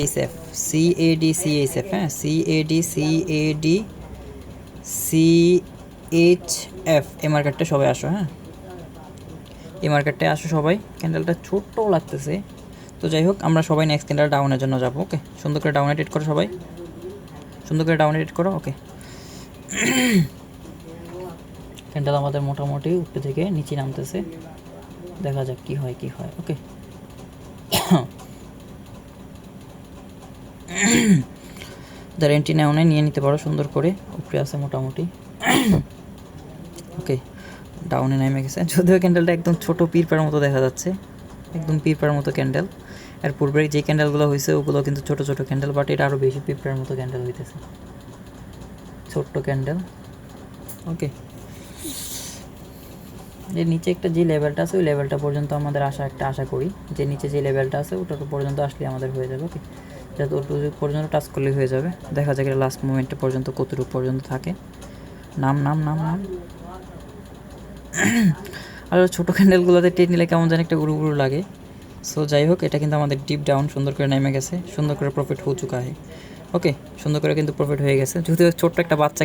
H F C A D C H F হ্যাঁ C A D C A D C H F এই মার্কেটটা সবাই আসো হ্যাঁ? এই মার্কেটটায় আসো সবাই। ক্যান্ডেলটা ছোট্ট লাগতেছে। তো যাই হোক, আমরা সবাই নেক্সট ক্যান্ডেল ডাউনের জন্য যাব ওকে সুন্দর করে ডাউন এডিট করো সবাই। সুন্দর করে ডাউন এডিট করো ওকে ক্যান্ডেল আমাদের মোটামুটি উপরে থেকে নিচে নামতেছে। দেখা যাক কি হয় কি হয় ওকে যারা এন্ট্রি নেও নাই, নিয়ে নিতে পারো সুন্দর করে উপরে আছে মোটামুটি। ওকে ডাউনে নেমে গেছে। যদিও ক্যান্ডেলটা একদম ছোট পিরপার মতো দেখা যাচ্ছে, একদম পিরপার মতো ক্যান্ডেল এর পূর্বে যে ক্যান্ডেলগুলো হয়েছে, ওগুলো কিন্তু ছোট ছোট ক্যান্ডেল বাট এটা আরও বেশি পিঁপড়ার মতো ক্যান্ডেল হইতেছে। ছোট্ট ক্যান্ডেল ওকে যে নিচে একটা যে লেভেলটা আছে, ওই লেভেলটা পর্যন্ত আমাদের আশা একটা আশা করি, যে নিচে যে লেভেলটা আছে ওটা পর্যন্ত আসলে আমাদের হয়ে যাবে ওকে যাতে ওটুকু পর্যন্ত টাচ করলে হয়ে যাবে। দেখা যাক এটা লাস্ট মোমেন্টটা পর্যন্ত কতটুকু পর্যন্ত থাকে। নাম নাম নাম নাম। আর ছোটো ক্যান্ডেলগুলোতে টেট নিলে কেমন যেন একটা গুরু গুরু লাগে। সো যাই হোক, এটা কিন্তু আমাদের ডিপ ডাউন সুন্দর করে নেমে গেছে। সুন্দর করে প্রফিট হয়ে চুকা হয়। ওকে সুন্দর করে কিন্তু প্রফিট হয়ে গেছে। যদিও ছোট্ট একটা বাচ্চা